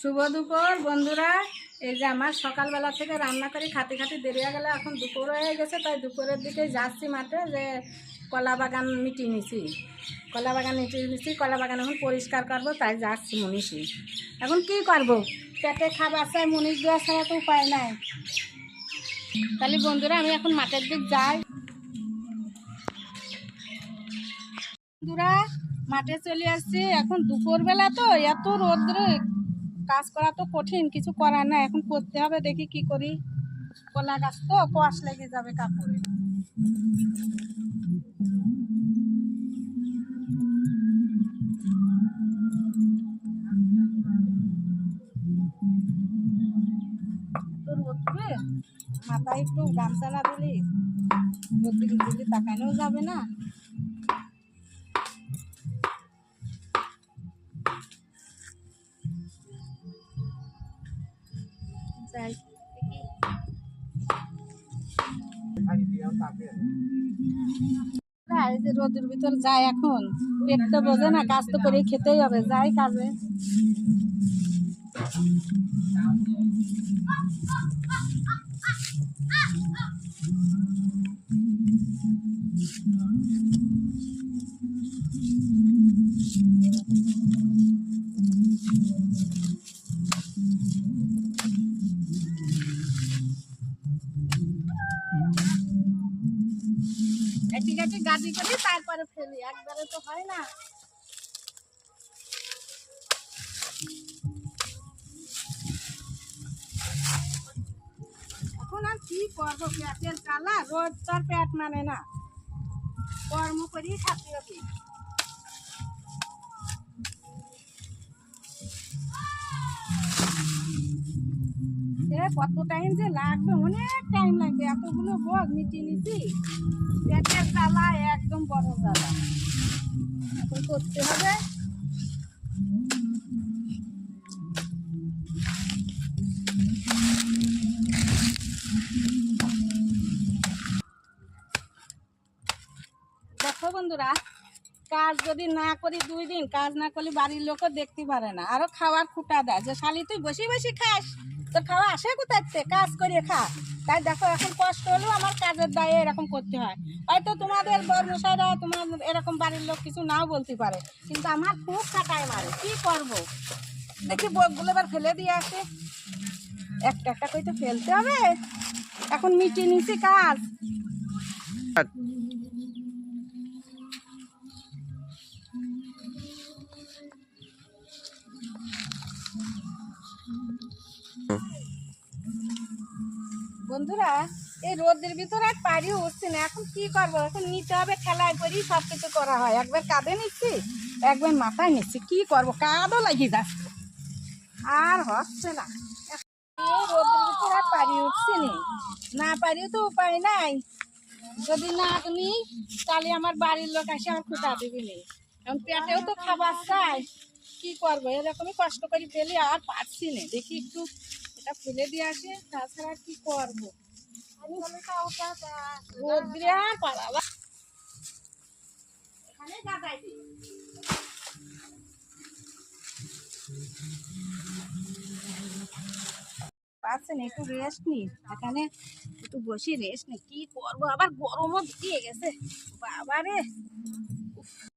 শুভ দুপুর, বন্ধুরা। এই যে আমার সকালবেলা থেকে রান্না করে খাতে খাতে দেরি হয়ে গেলে, এখন দুপুর হয়ে গেছে, তাই দুপুরের দিকে যাচ্ছি মাঠে যে কলা বাগান মিটিয়ে নিছি। কলা বাগান মিটিয়ে নিছি, কলা বাগান এখন পরিষ্কার করব, তাই যাচ্ছি মনীষী এখন কি করব? পেটে খাবার চাই মনীষ দেওয়া ছাড়া তো উপায় নাই। তাহলে বন্ধুরা, আমি এখন মাঠের দিক যাই। বন্ধুরা, মাঠে চলে আসছি, এখন দুপুরবেলা তো, এত রোদ্রে। কাজ করা তো কঠিন, কিছু করার না এখন করতে হবে, দেখি কি করি। কলা গাছ তো কষ লেগে যাবে কাপড়ে। মাথায় একটু গামছা না দিলি দিলি তাকানোও যাবে না। রোদের ভিতর যায় এখন পেট তো বোঝে না, কাজ তো করে খেতেই হবে, যাই কাজে। একটি গাছে গাড়ি করি তারপরে ফেলি, একবারে তো হয় না। এখন আর কি করব পেটের জ্বালা রোজ তার পেট মানে না। কর্ম করি থাকতে হবে কত টাইম যে লাগবে, অনেক টাইম লাগবে। এতগুলো বক মিটিয়ে নিছি। পেটের জ্বালা একদম বড় জ্বালা। এখন করতে হবে। দেখো বন্ধুরা কাজ যদি না করি দুই দিন, কাজ না করলে বাড়ির লোকও দেখতে পারে না। আরও খাওয়ার খুঁটা দেয়। যে শালি, তুই বসে বসে খাস। তোর খাওয়া আসে থেকে? কাজ করে খা। তাই দেখো, এখন কষ্ট হলেও আমার কাজের দায়ে এরকম করতে হয়। হয়তো তোমাদের বর্মশাইরা তোমার এরকম বাড়ির লোক কিছু নাও বলতে পারে। কিন্তু আমার খুব খাটায় মারে। কি করব? দেখি বকগুলো এবার ফেলে দিয়ে আসে। একটা একটা করে তো ফেলতে হবে। এখন মিটিয়ে নিছি কাজ। বন্ধুরা, এই রোদের ভিতরে আর পারি উঠছি না। এখন কি করব? এখন নিতে হবে, খেলায় করি সব কিছু করা হয়। একবার কাঁধে নিচ্ছি, একবার মাথায় নিচ্ছি। কি করব? কাঁদও লাগিয়ে যাচ্ছে আর হচ্ছে না। রোদের ভিতরে আর পারি উঠছি না। পারি তো উপায় নাই। যদি না নি তাহলে আমার বাড়ির লোক এসে আমার খুঁটা দিবি নি। এখন পেটেও তো খাবার চাই। কি করব? এরকমই কষ্ট করে ফেলি আর পারছি না। দেখি একটু এটা ফেলে দিয়ে আসে তাছাড়া কি করব? রোদ্রে আর পালাবা এখানে গাদাই দিই। পাচ্ছেন একটু রেস্ট নি? এখানে একটু বসে রেস্ট নি। কি করব? আবার গরমও দিয়ে গেছে। বাবা রে